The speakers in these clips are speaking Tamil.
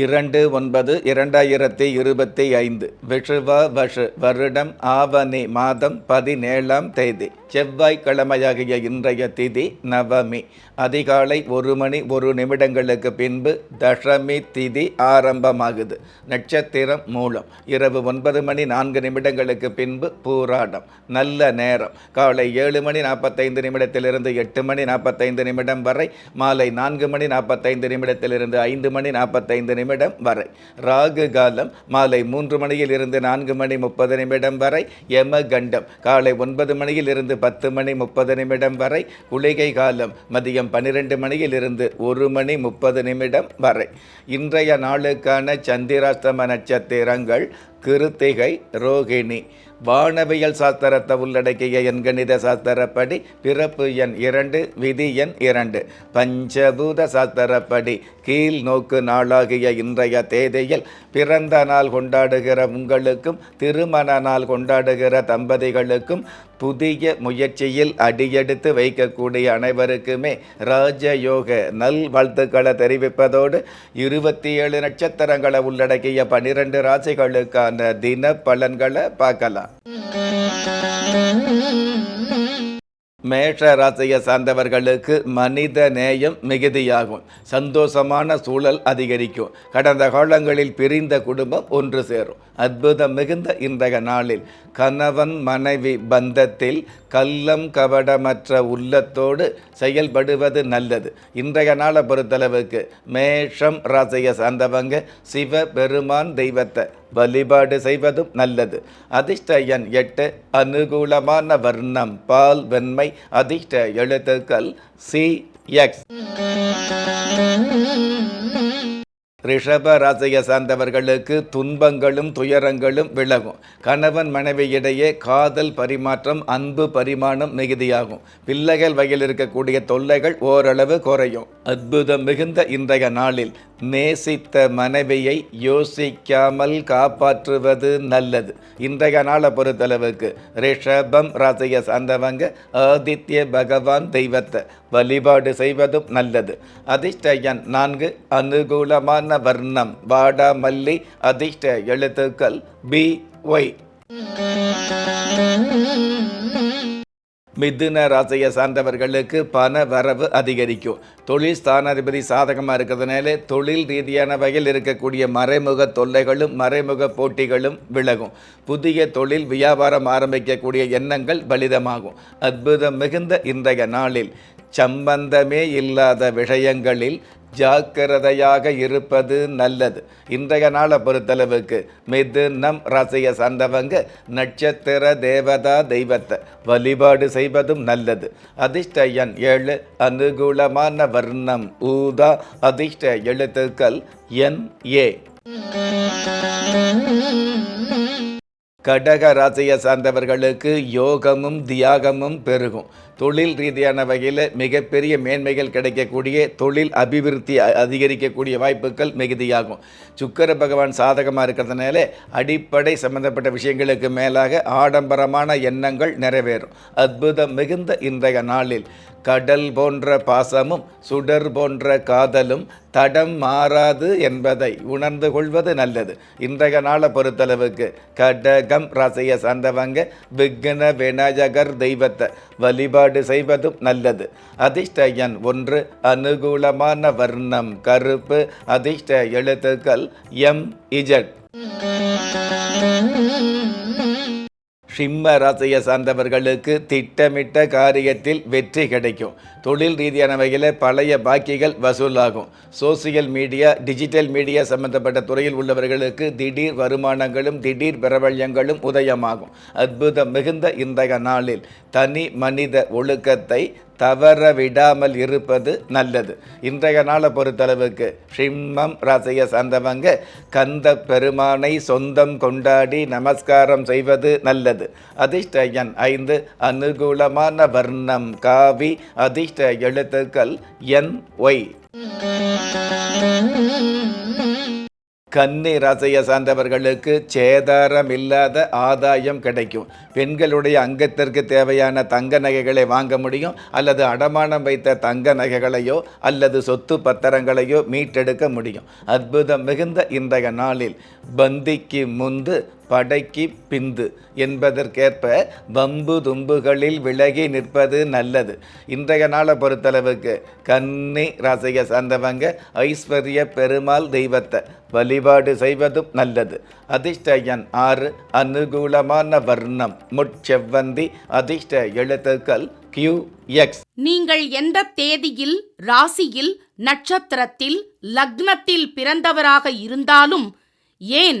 இரண்டு ஒன்பது இரண்டாயிரத்தி இருபத்தி ஐந்து விஷுவ வஷு வருடம் ஆவணி மாதம் பதினேழாம் தேதி செவ்வாய்க்கிழமையாகிய இன்றைய திதி நவமி. அதிகாலை ஒரு மணி ஒரு நிமிடங்களுக்கு பின்பு தசமி திதி ஆரம்பமாகுது. நட்சத்திரம் மூலம். இரவு ஒன்பது மணி நான்கு நிமிடங்களுக்கு பின்பு பூராடம். நல்ல நேரம். காலை ஏழு மணி நாற்பத்தைந்து நிமிடத்திலிருந்து எட்டு மணி நாற்பத்தைந்து நிமிடம் வரை. மாலை நான்கு மணி நாற்பத்தைந்து நிமிடத்திலிருந்து ஐந்து மணி நாற்பத்தைந்து நிமிடம் வரை. ராகு காலம். மாலை மூன்று மணியில் இருந்து நான்கு மணி முப்பது நிமிடம் வரை. யம கண்டம். காலை ஒன்பது மணியில் இருந்து பத்து மணி முப்பது நிமிடம் வரை. குளிகை காலம். மதியம் பன்னிரெண்டு மணியில் இருந்து ஒரு மணி முப்பது நிமிடம் வரை. இன்றைய நாளுக்கான சந்திராஸ்தம நட்சத்திரங்கள் கிருத்திகை ரோகிணி. வானவியல் சாஸ்திரத்தை உள்ளடக்கிய எண்கணித சாஸ்திரப்படி பிறப்பு எண் இரண்டு விதி எண் இரண்டு. பஞ்சபூத சாஸ்திரப்படி கீழ் நோக்கு நாளாகிய இன்றைய தேதியில் பிறந்த நாள் கொண்டாடுகிற உங்களுக்கும் திருமண நாள் கொண்டாடுகிற தம்பதிகளுக்கும் புதிய முயற்சியில் அடியெடுத்து வைக்கக்கூடிய அனைவருக்குமே ராஜயோக நல் வாழ்த்துக்களை தெரிவிப்பதோடு இருபத்தி ஏழு நட்சத்திரங்களை உள்ளடக்கிய பனிரெண்டு ராசிகளுக்கான தின பலன்களை பார்க்கலாம். மேஷ ராசியை சார்ந்தவர்களுக்கு மனித நேயம் மிகுதியாகும். சந்தோஷமான சூழல் அதிகரிக்கும். கடந்த காலங்களில் பிரிந்த குடும்பம் ஒன்று சேரும். அற்புதம் மிகுந்த இன்றைய நாளில் கணவன் மனைவி பந்தத்தில் கள்ளம் கவடமற்ற உள்ளத்தோடு செயல்படுவது நல்லது. இன்றைய நாளை பொறுத்தளவுக்கு மேஷம் ராசியை சார்ந்தவங்க சிவ பெருமான் தெய்வத்தை வழிபாடு செய்வதும் நல்லது. அதிர்ஷ்ட எண் எட்டு அனுகூலமான வர்ணம் பால் வெண்மை அதிர்ஷ்ட எழுத்துக்கள் சி எக்ஸ். ரிஷப ராசியை சார்ந்தவர்களுக்கு துன்பங்களும் துயரங்களும் விலகும். கணவன் மனைவியிடையே காதல் பரிமாற்றம் அன்பு பரிமாணம் மிகுதியாகும். பிள்ளைகள் வகையில் இருக்கக்கூடிய தொல்லைகள் ஓரளவு குறையும். அற்புதம் மிகுந்த இன்றைய நாளில் நேசித்த மனைவியை யோசிக்காமல் காப்பாற்றுவது நல்லது. இன்றைய நாளை பொறுத்தளவுக்கு ரிஷபம் ராசிய சார்ந்தவங்க ஆதித்ய பகவான் தெய்வத்தை வழிபாடு செய்வதும் நல்லது. அதிர்ஷ்டயன் நான்கு அனுகூலமான வர்ணம் வாடாமல்லி அதிர்ஷ்ட எழுத்துக்கள் பி ஒய். மிதுன ராசியை சார்ந்தவர்களுக்கு பண வரவு அதிகரிக்கும். தொழில் ஸ்தானாதிபதி சாதகமாக இருக்கிறதுனால தொழில் ரீதியான வகையில் இருக்கக்கூடிய மறைமுக தொல்லைகளும் மறைமுக போட்டிகளும் விலகும். புதிய தொழில் வியாபாரம் ஆரம்பிக்கக்கூடிய எண்ணங்கள் பலிதமாகும். அற்புதம் மிகுந்த இன்றைய நாளில். சம்பந்தமே இல்லாத விஷயங்களில் ஜாக்கிரதையாக இருப்பது நல்லது. இன்றைய நாளை பொறுத்தளவுக்கு மிதுனம் ராசியை சார்ந்தவங்க நட்சத்திர தேவதா தெய்வத்தை வழிபாடு செய்வதும் நல்லது. அதிர்ஷ்ட எண் ஏழு அனுகூலமான வர்ணம் ஊதா. அதிர்ஷ்ட எழுத்துக்கள் என் ஏ. கடக ராசியை சார்ந்தவர்களுக்கு யோகமும் தியாகமும் பெருகும். தொழில் ரீதியான வகையில் மிகப்பெரிய மேன்மைகள் கிடைக்கக்கூடிய தொழில் அபிவிருத்தி அதிகரிக்கக்கூடிய வாய்ப்புகள் மிகுதியாகும். சுக்கர பகவான் சாதகமாக இருக்கிறதுனால அடிப்படை சம்பந்தப்பட்ட விஷயங்களுக்கு மேலாக ஆடம்பரமான எண்ணங்கள் நிறைவேறும். அற்புதம் மிகுந்த இன்றைய நாளில். கடல் போன்ற பாசமும் சுடர் போன்ற காதலும் தடம் மாறாது என்பதை உணர்ந்து கொள்வது நல்லது. இன்றைய நாளை பொறுத்தளவுக்கு கடகம் ராசியை சார்ந்தவங்க விக்ன விநாயகர் தெய்வத்தை வழிபாடு செய்வதும் நல்லது. அதிர்ஷ்டயன் ஒன்று அனுகூலமான வர்ணம் கருப்பு அதிர்ஷ்ட எழுத்துக்கள் எம் இஜட். சிம்ம ராசியை சார்ந்தவர்களுக்கு திட்டமிட்ட காரியத்தில் வெற்றி கிடைக்கும். தொழில் ரீதியான வகையில் பழைய பாக்கிகள் வசூலாகும். சோசியல் மீடியா டிஜிட்டல் மீடியா சம்பந்தப்பட்ட துறையில் உள்ளவர்களுக்கு திடீர் வருமானங்களும் திடீர் பிரபல்யங்களும் உதயமாகும். அற்புதம் மிகுந்த இன்றைய நாளில் தனி மனித ஒழுக்கத்தை தவற விடாமல் இருப்பது நல்லது. இன்றைய நாளை பொறுத்தளவுக்கு சிம்மம் ராசியை சார்ந்தவங்க கந்த பெருமானை சொந்தம் கொண்டாடி நமஸ்காரம் செய்வது நல்லது. அதிர்ஷ்ட எண் ஐந்து அனுகூலமான வர்ணம் காவி அதிர்ஷ்ட எழுத்துக்கள் என் ஒய். கன்னி ராசியை சார்ந்தவர்களுக்கு சேதாரம் இல்லாத ஆதாயம் கிடைக்கும். பெண்களுடைய அங்கத்திற்கு தேவையான தங்க நகைகளை வாங்க முடியும் அல்லது அடமானம் வைத்த தங்க நகைகளையோ அல்லது சொத்து பத்திரங்களையோ மீட்டெடுக்க முடியும். அற்புதம் மிகுந்த இன்றைய நாளில் பந்திக்கு முந்து படைக்கு பிந்து என்பதற்கேற்ப வம்பு தும்புகளில் விலகி நிற்பது நல்லது. இன்றைய நாளை பொறுத்தளவுக்கு கன்னி ராசியை சார்ந்தவங்க ஐஸ்வர்ய பெருமாள் தெய்வத்தை வழிபாடு செய்வதும் நல்லது. அதிர்ஷ்டயன் ஆறு அனுகூலமான வர்ணம் முட்செவ்வந்தி அதிர்ஷ்ட எழுத்துக்கள் கியூ எக்ஸ் நீங்கள் எந்த தேதியில் ராசியில் நட்சத்திரத்தில் லக்னத்தில் பிறந்தவராக இருந்தாலும் ஏன்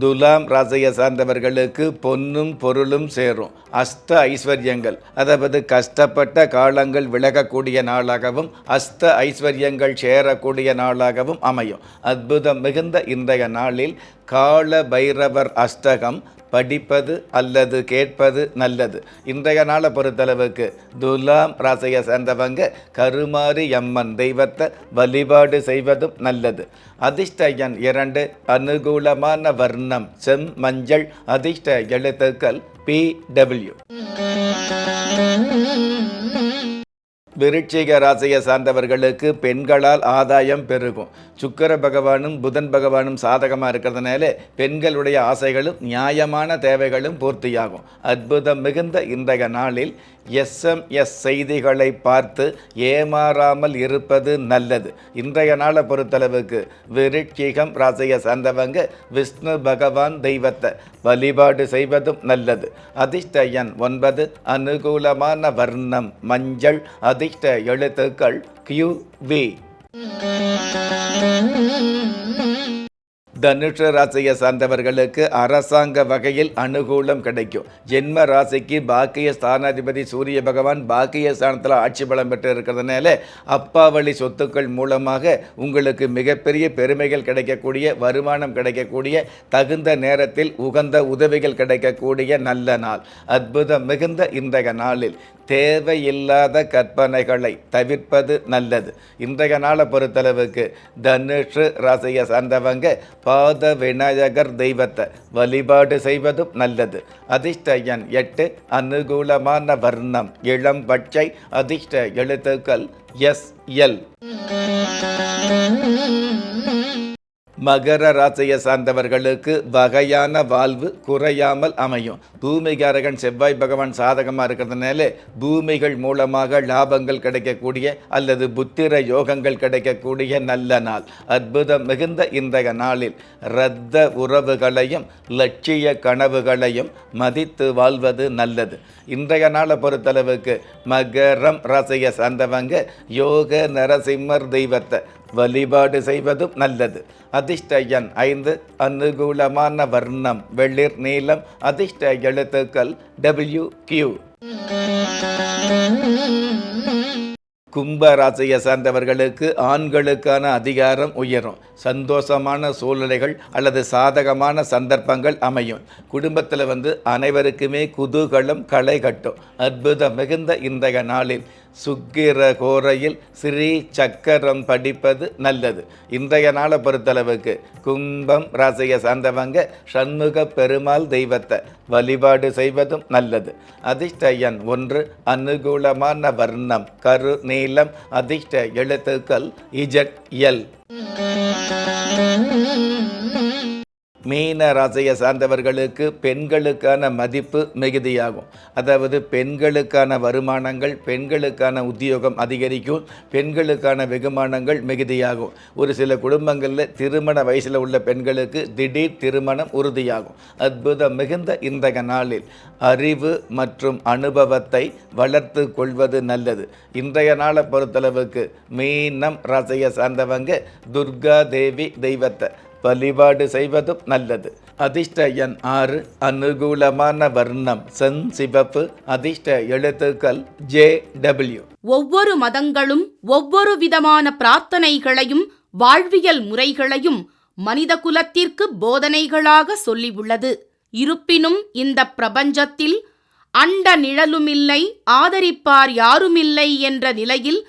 துலாம் ராசியை சார்ந்தவர்களுக்கு பொன்னும் பொருளும் சேரும். அஸ்த ஐஸ்வர்யங்கள் அதாவது கஷ்டப்பட்ட காலங்கள் விலகக்கூடிய நாளாகவும் அஸ்த ஐஸ்வர்யங்கள் சேரக்கூடிய நாளாகவும் அமையும். அற்புதம் மிகுந்த இன்றைய நாளில் கால பைரவர் அஷ்டகம் படிப்பது அல்லது கேட்பது நல்லது. இன்றைய நாளை பொறுத்தளவுக்கு துலாம் ராசியை சேர்ந்தவங்க கருமாரி அம்மன் தெய்வத்தை வழிபாடு செய்வதும் நல்லது. அதிர்ஷ்ட எண் இரண்டு அனுகூலமான வர்ணம் செம் மஞ்சள் அதிர்ஷ்ட எழுத்துக்கள் பி டபிள்யூ. விருட்சிக ராசியை சார்ந்தவர்களுக்கு பெண்களால் ஆதாயம் பெருகும். சுக்கர பகவானும் புதன் பகவானும் சாதகமாக இருக்கிறதுனால பெண்களுடைய ஆசைகளும் நியாயமான தேவைகளும் பூர்த்தியாகும். அற்புதம் மிகுந்த இன்றைய நாளில் எஸ்எம்எஸ் செய்திகளை பார்த்து ஏமாறாமல் இருப்பது நல்லது. இன்றைய நாளை பொறுத்தளவுக்கு விருட்சிகம் ராசியை சார்ந்தவங்க விஷ்ணு பகவான் தெய்வத்தை வழிபாடு செய்வதும் நல்லது. அதிர்ஷ்ட எண் ஒன்பது அனுகூலமான வர்ணம் மஞ்சள் அதிர்ஷ்ட எழுத்துக்கள் கியூ வி தனுஷ ராசியை சார்ந்தவர்களுக்கு அரசாங்க வகையில் அனுகூலம் கிடைக்கும். ஜென்ம ராசிக்கு பாக்கிய ஸ்தானாதிபதி சூரிய பகவான் பாக்கிய ஸ்தானத்தில் ஆட்சி பலம் பெற்று இருக்கிறதுனால அப்பா வழி சொத்துக்கள் மூலமாக உங்களுக்கு மிகப்பெரிய பெருமைகள் கிடைக்கக்கூடிய வருமானம் கிடைக்கக்கூடிய தகுந்த நேரத்தில் உகந்த உதவிகள் கிடைக்கக்கூடிய நல்ல நாள். அற்புதம் மிகுந்த இன்றைய நாளில் தேவையில்லாத கற்பனைகளை தவிர்ப்பது நல்லது. இன்றைய நாளை பொறுத்தளவுக்கு தனுஷ் ராசியை சார்ந்தவங்க பாத விநாயகர் தெய்வத்தை வழிபாடு செய்வதும் நல்லது. அதிர்ஷ்ட எண் எட்டு அனுகூலமான வர்ணம். இளம் பச்சை அதிர்ஷ்ட எழுத்துக்கள் எஸ் எல். மகர ராசியை சார்ந்தவர்களுக்கு வகையான வாழ்வு குறையாமல் அமையும். பூமிகாரகன் செவ்வாய் பகவான் சாதகமாக இருக்கிறதுனால பூமிகள் மூலமாக லாபங்கள் கிடைக்கக்கூடிய அல்லது புத்திர யோகங்கள் கிடைக்கக்கூடிய நல்ல நாள். அற்புதம் மிகுந்த இன்றைய நாளில் இரத்த உறவுகளையும் லட்சிய கனவுகளையும் மதித்து வாழ்வது நல்லது. இன்றைய நாளை பொறுத்தளவுக்கு மகரம் ராசியை சார்ந்தவங்க யோக நரசிம்மர் தெய்வத்தை வழிபாடு செய்வதும் நல்லது. அதிர்ஷ்ட எண் ஐந்து அனுகூலமான வர்ணம் வெளிர் நீளம் அதிர்ஷ்ட எழுத்துக்கள் டபிள்யூ கியூ கும்பராசியை சார்ந்தவர்களுக்கு ஆண்களுக்கான அதிகாரம் உயரும். சந்தோஷமான சூழ்நிலைகள் அல்லது சாதகமான சந்தர்ப்பங்கள் அமையும். குடும்பத்தில் வந்து அனைவருக்குமே குதூகலம் களை கட்டும். அற்புதம் மிகுந்த இன்றைய நாளில் சுக்கிர கோரையில் ஸ்ரீ சக்கரம் படிப்பது நல்லது. இன்றைய நாளை பொறுத்தளவுக்கு கும்பம் ராசியை சார்ந்தவங்க சண்முக பெருமாள் தெய்வத்தை வழிபாடு செய்வதும் நல்லது. அதிர்ஷ்ட எண் ஒன்று அனுகூலமான வர்ணம் கரு நீளம் அதிர்ஷ்ட எழுத்துக்கள் இஜட் எல். மீன ராசியை சார்ந்தவர்களுக்கு பெண்களுக்கான மதிப்பு மிகுதியாகும். அதாவது பெண்களுக்கான வருமானங்கள் பெண்களுக்கான உத்தியோகம் அதிகரிக்கும் பெண்களுக்கான வெகுமானங்கள் மிகுதியாகும். ஒரு சில குடும்பங்களில் திருமண வயசில் உள்ள பெண்களுக்கு திடீர் திருமணம் உறுதியாகும். அற்புதம் மிகுந்த இந்த நாளில் அறிவு மற்றும் அனுபவத்தை வளர்த்து கொள்வது நல்லது. இன்றைய நாளை பொறுத்தளவுக்கு மீனம் ராசியை சார்ந்தவங்க துர்கா தேவி தெய்வத்தை வழிபாடு செய்வதும் நல்லது. அதிர்ஷ்ட எண் ஆறு அனுகூலமான வர்ணம். சென் சிவப்பு. அதிர்ஷ்ட எழுத்துக்கள் ஜே டபிள்யூ. ஒவ்வொரு மதங்களும் ஒவ்வொரு விதமான பிரார்த்தனைகளையும் வாழ்வியல் முறைகளையும் மனித குலத்திற்கு போதனைகளாக சொல்லியுள்ளது இருப்பினும் இந்த பிரபஞ்சத்தில் அண்ட நிழலுமில்லை ஆதரிப்பார் யாருமில்லை என்ற நிலையில்